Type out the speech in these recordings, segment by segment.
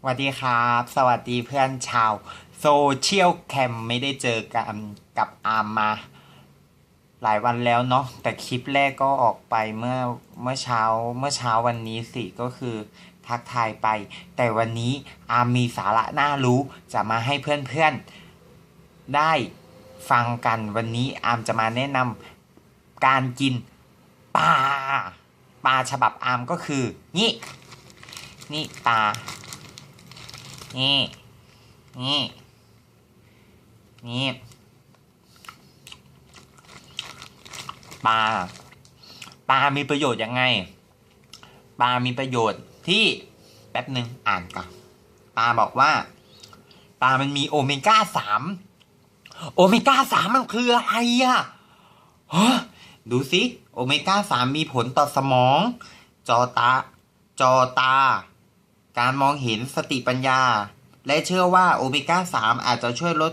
สวัสดีครับ สวัสดีเพื่อนชาวโซเชียลแคมไม่ได้เจอกันกับอาร์มมา หลายวันแล้วเนาะแต่คลิปแรกก็ออกไปเมื่อเมื่อเช้าเมื่อเช้าวันนี้สิก็คือทักทายไป แต่วันนี้อาร์มมีสาระน่ารู้จะมาให้เพื่อนๆ ได้ฟังกันวันนี้อาร์มจะมาแนะนำการกินปลาปลาฉบับอาร์มก็คือ นี่ นี่ปลา นี่นี่นี่ปลาปลามีประโยชน์ยังไงปลามีประโยชน์ที่แป๊บหนึ่งอ่านก่อนปลาบอกว่าปลามันมีโอเมก้าสามโอเมก้าสามมันคืออะไรอะฮะดูสิโอเมก้าสามมีผลต่อสมอง จอตา จอตา การมองเห็นสติปัญญา และเชื่อว่าโอเมก้า 3 อาจจะช่วยลด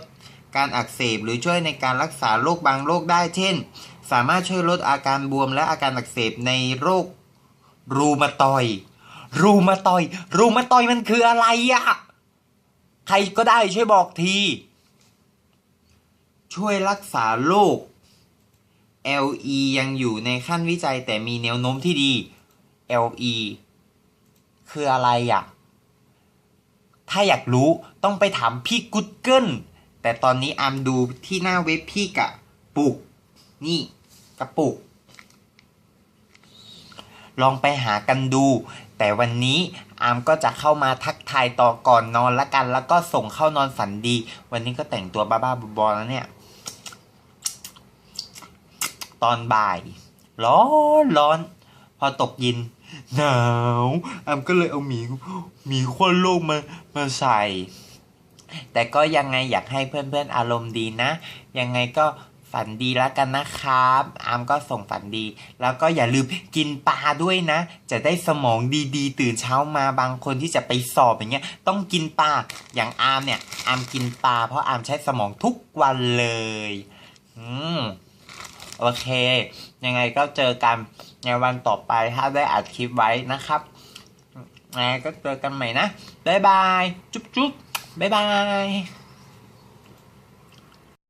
การอักเสบหรือช่วยในการรักษาโรคบางโรคได้ เช่น สามารถช่วยลดอาการบวมและอาการอักเสบในโรครูมาตอย รูมาตอย รูมาตอยมันคืออะไรอะใครก็ได้ช่วยบอกที ช่วยรักษาโรค LE ยังอยู่ในขั้นวิจัยแต่มีแนวโน้มที่ดี LE คืออะไรอะ ถ้าอยากรู้ต้องไปถามพี่กุดเกิลแต่ตอนนี้อามดูที่หน้าเว็บพี่กะปุก นี่กระปุก ลองไปหากันดู แต่วันนี้อามก็จะเข้ามาทักทายต่อก่อนนอนละกัน แล้วก็ส่งเข้านอนฝันดี วันนี้ก็แต่งตัวบ้าๆบอๆแล้วเนี่ย ตอนบ่าย ร้อนร้อน พอตกเยิน หนาวอามก็เลยเอาหมีหมีขั้วโลกมามาใส่ แต่ก็ยังไงอยากให้เพื่อนๆอารมณ์ดีนะ ยังไงก็ฝันดีแล้วกันนะครับ อามก็ส่งฝันดี แล้วก็อย่าลืมกินปลาด้วยนะ จะได้สมองดีๆ ตื่นเช้ามาบางคนที่จะไปสอบอย่างเงี้ย ต้องกินปลา อย่างอามเนี่ย อามกินปลาเพราะอามใช้สมองทุกวันเลย อืม โอเค ยังไงก็เจอกันในวันต่อไปถ้าได้อัดคลิปไว้นะครับยังไงก็เจอกันใหม่นะ บ๊ายบาย จุ๊บจุ๊บบ๊ายบาย